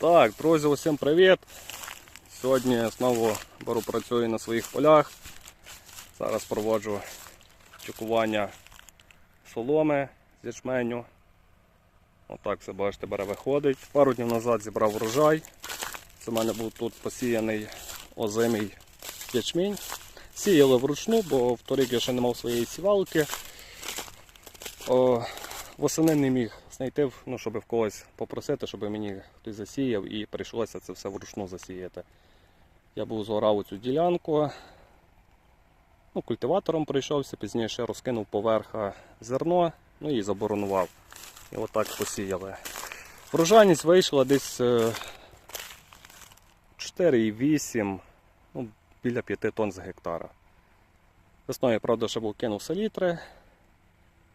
Так, друзі, усім привіт! Сьогодні знову беру працюю на своїх полях. Зараз проводжу чекування соломи з ячменю. Отак все бачите, бере виходить. Пару днів назад зібрав врожай. Це в мене був тут посіяний озимий ячмінь. Сіяли вручну, бо в торік я ще не мав своєї сівалки. О, восени не міг знайти, ну, щоб в когось попросити, щоб мені хтось засіяв і прийшлося це все вручну засіяти. Я був зорав цю ділянку, ну, культиватором прийшовся, пізніше розкинув поверха зерно ну, і заборонував. І отак посіяли. Врожайність вийшла десь е, 4,8, ну, біля 5 тонн з гектара. Весною, правда, ще був кинув селітри,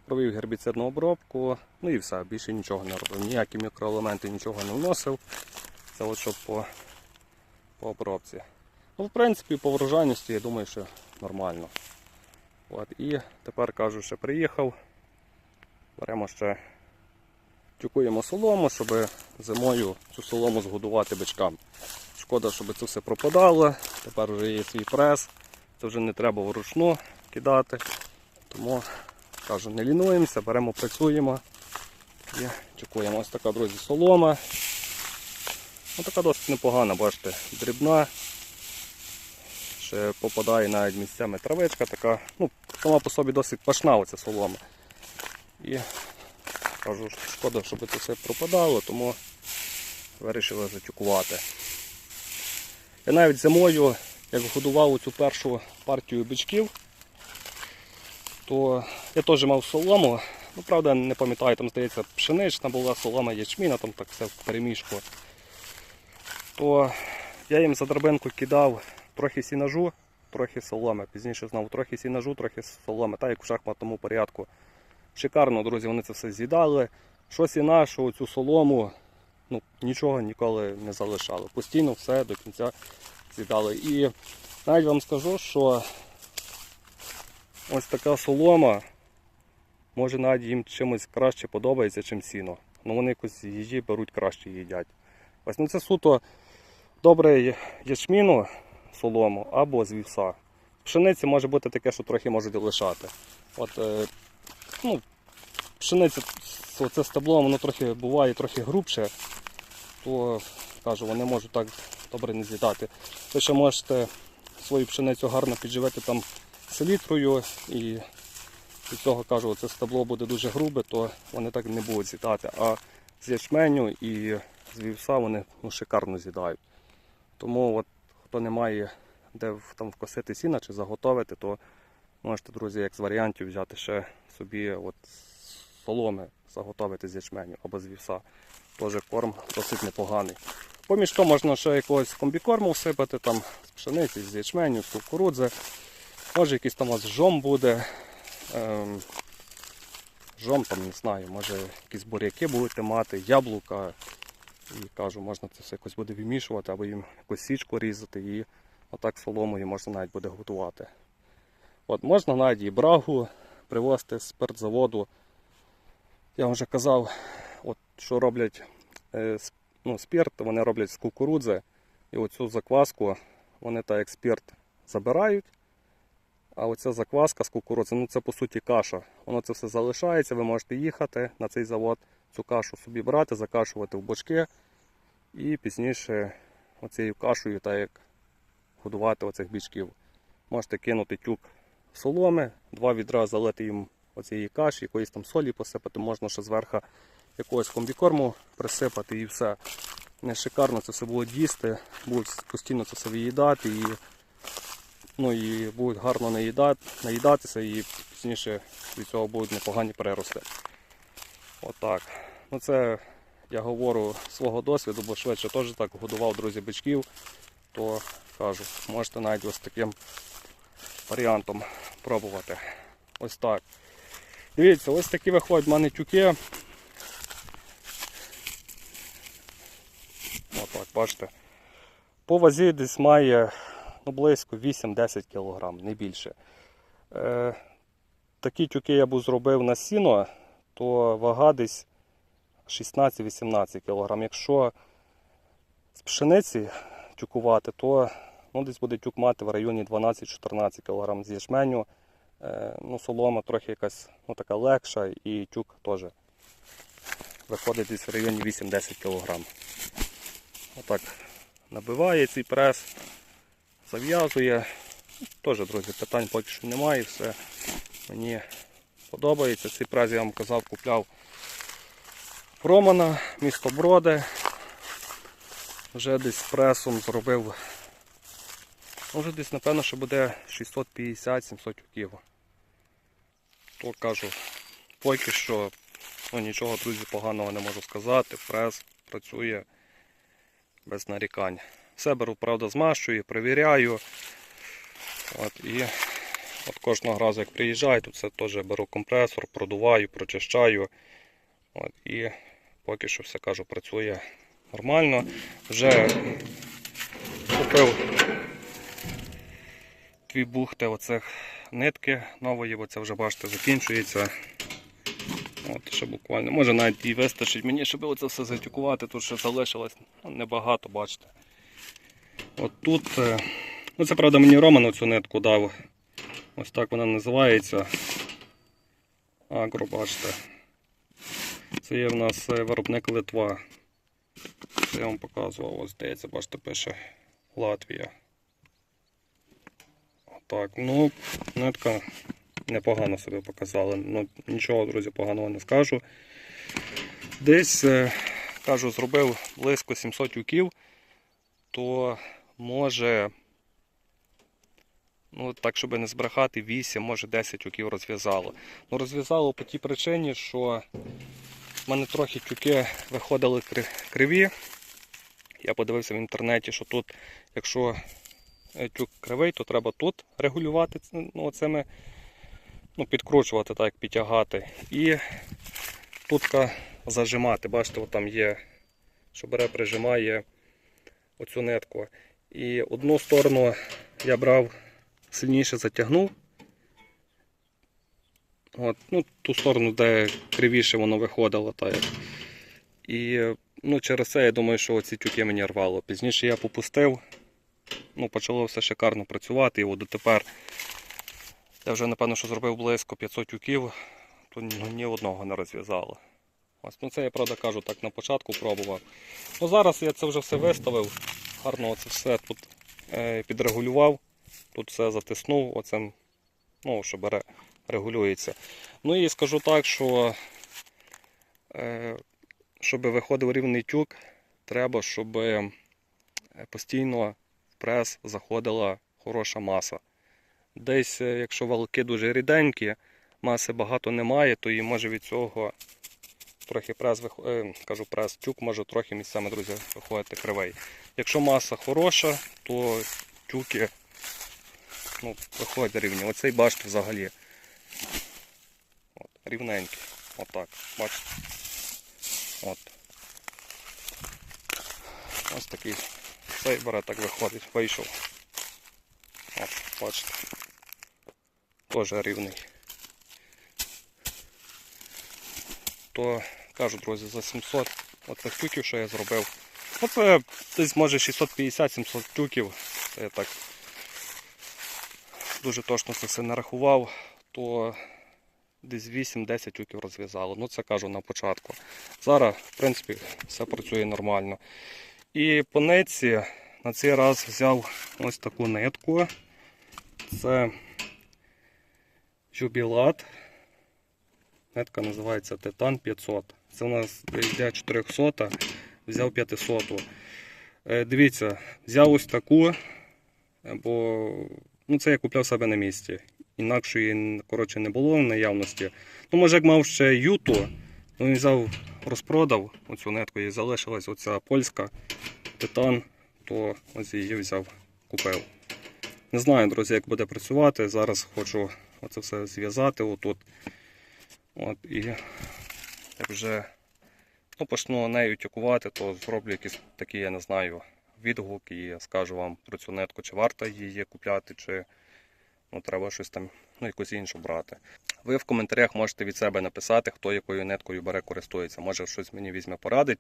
провів гербіцидну обробку, ну і все, більше нічого не робив. Ніякі мікроелементи нічого не вносив. Це от щоб по, по обробці. Ну, в принципі, по врожайності, я думаю, що нормально. От, і тепер кажу, що приїхав. Беремо ще тюкуємо солому, щоб зимою цю солому згодувати бичкам. Шкода, щоб це все пропадало. Тепер вже є свій прес. Це вже не треба вручну кидати. Тому кажу, не лінуємося, беремо, працюємо і чекуємо. Ось така, друзі, солома. Ось така досить непогана, бачите, дрібна. Ще попадає навіть місцями травичка така. Ну, сама по собі досить пашна оця солома. І кажу, шкода, щоб це все пропадало, тому вирішили затюкувати. Я навіть зимою, як годував цю першу партію бичків, то я теж мав солому. Ну, правда, не пам'ятаю, там здається, пшенична була, солома ячміна, там так все в переміжку. То я їм за драбинку кидав трохи сінажу, трохи соломи. Пізніше знову трохи сінажу, трохи соломи, так як в шахматному порядку. Шикарно, друзі, вони це все з'їдали. Що сіна, що цю солому, ну, нічого ніколи не залишали. Постійно все до кінця з'їдали. І навіть вам скажу, що ось така солома може навіть їм чимось краще подобається, чим сіно. Ну вони якось їжі беруть краще їдять. Ось ну це суто добре ячміну солому або з вівса. Пшениці може бути таке, що трохи можуть лишати. От, е, ну, пшениця, це стебло, воно трохи буває трохи грубше, то кажу, вони можуть так добре не з'їдати. Ви ще можете свою пшеницю гарно підживити там селітрою і від цього кажу, це стебло буде дуже грубе, то вони так не будуть з'їдати. А з ячменю і з вівса вони ну, шикарно з'їдають. Тому от, хто не має де там вкосити сіна чи заготовити, то можете, друзі, як з варіантів взяти ще собі от соломи заготовити з ячменю або з вівса. Теж корм досить непоганий. Поміж того можна ще якогось комбікорму всипати, там з пшениці, з ячменю, з кукурудзи. Може якийсь там у вас жом буде. Ем, жом там не знаю, може якісь буряки будете мати, яблука. І кажу, можна це все якось буде вимішувати, або їм якусь січку різати і отак соломою можна навіть буде готувати. От можна навіть і брагу привозити з спиртзаводу. Я вже казав, от, що роблять е, ну, спирт, вони роблять з кукурудзи. І оцю закваску вони так як спирт забирають. А оця закваска з кукурудзи, ну це по суті каша. Воно це все залишається, ви можете їхати на цей завод, цю кашу собі брати, закашувати в бочки і пізніше оцією кашею, так як годувати оцих бічків. Можете кинути тюк соломи, два відра залити їм оцієї каші, якоїсь там солі посипати, можна ще зверху якогось комбікорму присипати і все. Не шикарно це все будуть їсти, будуть постійно це все виїдати і, ну, і будуть гарно наїдати, наїдатися і пізніше від цього будуть непогані перерости. Отак. Ну це я говорю свого досвіду, бо швидше теж так годував друзі бичків, то кажу, можете навіть ось таким варіантом пробувати. Ось так. Дивіться, ось такі виходять в мене тюки. Отак, бачите. По вазі десь має ну, близько 8-10 кг, не більше. Е, такі тюки я б зробив на сіно, то вага десь 16-18 кг. Якщо з пшениці тюкувати, то ну, десь буде тюк мати в районі 12-14 кг з ячменю. Е, ну, солома трохи якась ну, така легша і тюк теж виходить десь в районі 8-10 кг. Отак набиває цей прес, зав'язує. Теж, друзі, питань поки що немає, все мені подобається. Цей прес я вам казав, купляв Романа, місто Броди. Вже десь пресом зробив. Може десь, напевно, що буде 650-700 тюків. То кажу, поки що ну, нічого, друзі, поганого не можу сказати. Прес працює без нарікань. Все беру, правда, змащую, перевіряю. От, і от кожного разу, як приїжджаю, тут все теж беру компресор, продуваю, прочищаю. От, і поки що все кажу, працює нормально. Вже купив дві бухти оцих нитки нової, бо це вже бачите, закінчується. От, ще буквально. Може навіть і вистачить мені, щоб оце все затюкувати. Тут ще залишилось ну, небагато, бачите. От тут, е, ну це правда мені Роман цю нитку дав. Ось так вона називається. Агро. Це є в нас е, виробник Литва. Це я вам показував, ось здається, бачите, пише Латвія. Так, ну, нитка непогано себе показала. Ну, нічого, друзі, поганого не скажу. Десь, е, кажу, зробив близько 700 тюків, то може, ну так, щоб не збрехати, 8, може 10 тюків розв'язало. Ну, розв'язало по тій причині, що в мене трохи тюки виходили криві. Я подивився в інтернеті, що тут, якщо е, тюк кривий, то треба тут регулювати ну, оцими, ну, підкручувати, так, підтягати. І тут зажимати. Бачите, там є, що бере, прижимає оцю нитку. І одну сторону я брав сильніше затягнув. От, ну, ту сторону, де кривіше воно виходило. Так. як. І ну, через це я думаю, що ці тюки мені рвало. Пізніше я попустив, ну, почало все шикарно працювати. І от дотепер я вже, напевно, що зробив близько 500 тюків, то ну, ні одного не розв'язало. Ось, ну це я правда кажу, так на початку пробував. Ну зараз я це вже все виставив, гарно це все тут е, підрегулював, тут все затиснув, оцим, ну, що бере, регулюється. Ну і скажу так, що е, щоб виходив рівний тюк, треба, щоб е, постійно в прес заходила хороша маса. Десь, якщо валки дуже ріденькі, маси багато немає, то і може від цього трохи прес кажу прес, тюк може трохи місцями, друзі, виходити кривий. Якщо маса хороша, то тюки ну, виходять рівні. Оцей бачите взагалі. От, рівненький. Отак. Бачите? От. Ось такий. Цей так виходить, вийшов. От, бачите. Теж рівний. То кажу, друзі, за 700 оцих тюків, що я зробив. Оце десь може 650-700 тюків. Я так дуже точно це все нарахував, то десь 8-10 тюків розв'язало. Ну це кажу на початку. Зараз, в принципі, все працює нормально. І по нитці на цей раз взяв ось таку нитку. Це жубілат. Нитка називається Титан 500. Це у нас йде 400, взяв 500. Е, Дивіться, взяв ось таку, бо ну, це я купляв себе на місці. Інакшої коротше, не було в наявності. Ну, може, як мав ще юту, ну, він взяв, розпродав оцю нитку і залишилась оця польська титан, то ось її взяв, купив. Не знаю, друзі, як буде працювати. Зараз хочу оце все зв'язати отут. От, і як вже ну, почну нею тюкувати, то зроблю якийсь такий, я не знаю, відгук і скажу вам про цю нитку, чи варто її купляти, чи ну, треба щось там, ну, якусь іншу брати. Ви в коментарях можете від себе написати, хто якою ниткою бере користується. Може щось мені візьме порадить.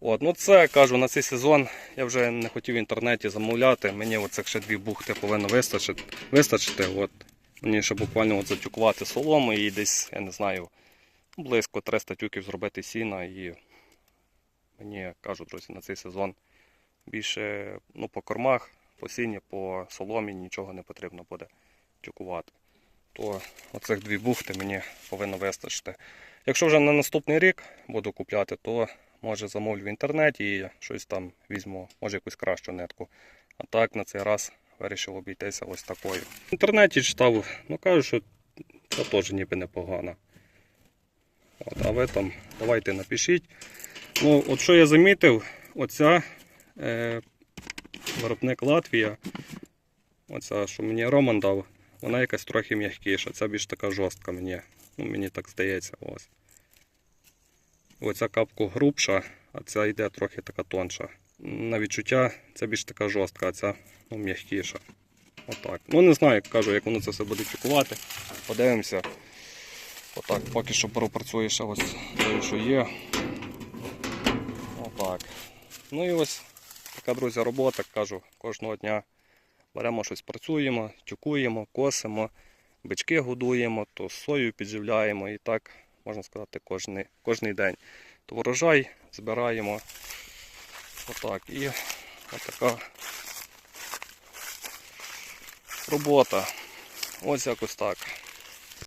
От, ну це кажу, на цей сезон я вже не хотів в інтернеті замовляти. Мені оцих ще дві бухти повинно вистачити. вистачити. От. Мені ще буквально затюкувати солому і десь, я не знаю, близько 300 тюків зробити сіна. І мені кажу, друзі, на цей сезон більше ну, по кормах, по сіні, по соломі нічого не потрібно буде тюкувати. То оцих дві бухти мені повинно вистачити. Якщо вже на наступний рік буду купляти, то може замовлю в інтернеті і щось там візьму, може якусь кращу нитку. А так на цей раз вирішив обійтися ось такою. В інтернеті читав, ну кажуть, що це теж ніби непогано. От, а ви там давайте напишіть. Ну, от що я замітив, оця е, виробник Латвія, оця, що мені Роман дав, вона якась трохи м'якіша, ця більш така жорстка мені. Ну, мені так здається. Ось. Оця капку грубша, а ця йде трохи така тонша. На відчуття ця більш така жорстка, а ця ну, м'якіша. Отак. Ну не знаю, як кажу, як воно це все буде чекувати. Подивимося. Отак, поки що пропрацює ще ось те, що є. Отак. Ну і ось така, друзі, робота, кажу, кожного дня беремо щось, працюємо, тюкуємо, косимо, бички годуємо, то сою підживляємо і так, можна сказати, кожний, кожний день. То врожай збираємо. Отак. І отака робота. Ось якось так.